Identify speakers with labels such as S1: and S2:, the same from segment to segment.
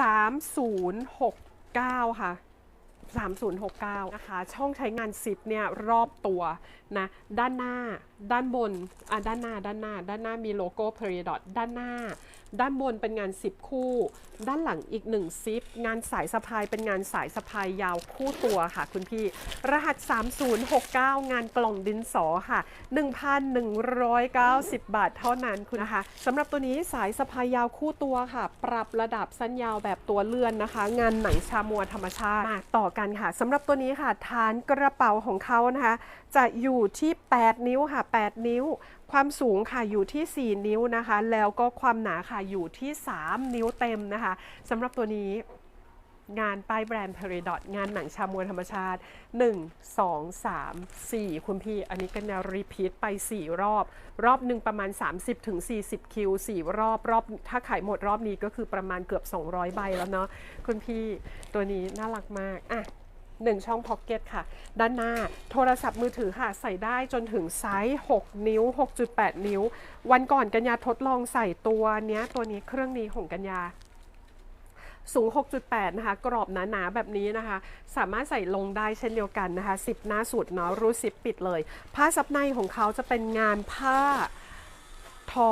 S1: 3069 ค่ะ 3069 นะคะ ช่องใช้งานซิปเนี่ยรอบตัวนะ ด้านหน้า ด้านบน อะ ด้านหน้า ด้านหน้า ด้านหน้ามีโลโก้ Peridot ด้านหน้า ด้านบนเป็นงานซิปคู่ ด้านหลังอีกหนึ่งซิป งานสายสะพายเป็นงานสายสะพายยาวคู่ตัวค่ะคุณพี่ รหัส 3069 งานกล่องดินสอค่ะ 1,190 บาทเท่านั้นคุณนะคะสำหรับตัวนี้สายสะพายยาวคู่ตัวค่ะ ปรับระดับสั้นยาวแบบตัวเลื่อนนะคะ งานหนังชามัวธรรมชาติมาต่อกันค่ะสำหรับตัวนี้ค่ะ ฐานกระเป๋าของเขานะคะ จะอยู่ที่ 8 นิ้วค่ะ 8 นิ้ว ความสูงค่ะอยู่ที่ 4 นิ้วนะคะ แล้วก็ความหนาค่ะอยู่ที่ 3 นิ้วเต็มนะคะสำหรับตัวนี้ งานป้ายแบรนด์ Peridot งานหนังชามวลธรรมชาติ 1 2 3 4 คุณพี่ อันนี้ก็แนวรีพีทไป 4 รอบ รอบหนึ่งประมาณ 30-40ถึง40 คิว 4 รอบรอบ ถ้าขายหมดรอบนี้ก็คือประมาณเกือบ 200 ใบแล้วเนาะคุณพี่ตัวนี้น่ารักมากอะหนึ่งช่องพ็อกเก็ตค่ะ ด้านหน้าโทรศัพท์มือถือค่ะ ใส่ได้จนถึงไซส์ 6 นิ้ว 6.8 นิ้ว วันก่อนกัญญาทดลองใส่ตัวเนี้ยตัวนี้เครื่องนี้ของกัญญา สูง 6.8 นะคะ กรอบหนาๆแบบนี้นะคะ สามารถใส่ลงได้เช่นเดียวกันนะคะสิบหน้าสุดเนาะรูซิปปิดเลย ผ้าซับในของเขาจะเป็นงานผ้าทอ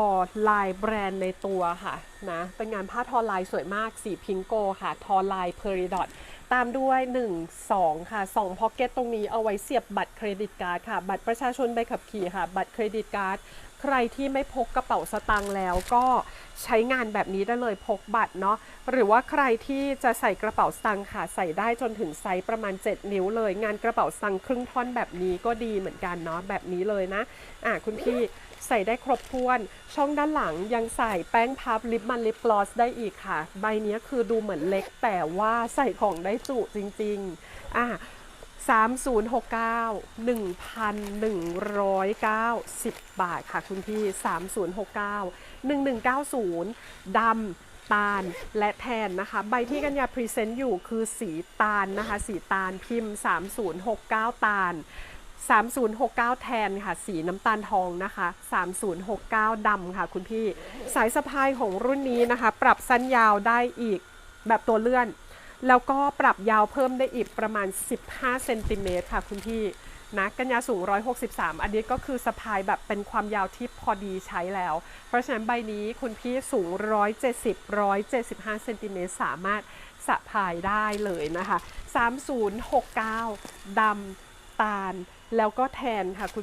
S1: ลายแบรนด์ในตัวค่ะนะเป็นงานผ้าทอลายสวยมากสีพิงโกค่ะ ทอลายเพอริดอทตามด้วย 1 2 ค่ะ2พ็อกเก็ตตรงนี้เอาไว้เสียบบัตรเครดิตการ์ดค่ะ บัตรประชาชนใบขับขี่ค่ะ บัตรเครดิตการ์ด ใครที่ไม่พกกระเป๋าสตางค์แล้วก็ใช้งานแบบนี้ได้เลยพกบัตรเนาะหรือว่าใครที่จะใส่กระเป๋าสตางค์ค่ะใส่ได้จนถึงไซส์ประมาณ 7 นิ้วเลย งานกระเป๋าสตางค์ครึ่งท่อนแบบนี้ก็ดีเหมือนกันเนาะแบบนี้เลยนะอะคุณพี่ใส่ได้ครบถ้วน ช่องด้านหลังยังใส่แป้งพับลิปมันลิปกลอสได้อีกค่ะ ใบนี้คือดูเหมือนเล็กแต่ว่าใส่ของได้จุจริงๆอะ 3069 1,190 บาทค่ะคุณพี่ 3069 1190 ดำ ตาล และแทนนะคะ ใบที่กัญญาพรีเซนต์อยู่คือสีตาลนะคะ สีตาลพิมพ์ 3069 ตาล 3069 แทนค่ะ สีน้ำตาลทองนะคะ 3069 ดำค่ะคุณพี่ สายสะพายของรุ่นนี้นะคะ ปรับสั้นยาวได้อีกแบบตัวเลื่อน แล้วก็ปรับยาวเพิ่มได้อีกประมาณ 15เซนติเมตรค่ะคุณพี่นะกัญญาสูง 163 อันนี้ก็คือสะพายแบบเป็นความยาวที่พอดีใช้แล้ว เพราะฉะนั้นใบนี้คุณพี่สูง 170 175เซนติเมตรสามารถสะพายได้เลยนะคะ 3069ดำตาลแล้วก็แทนค่ะคุณ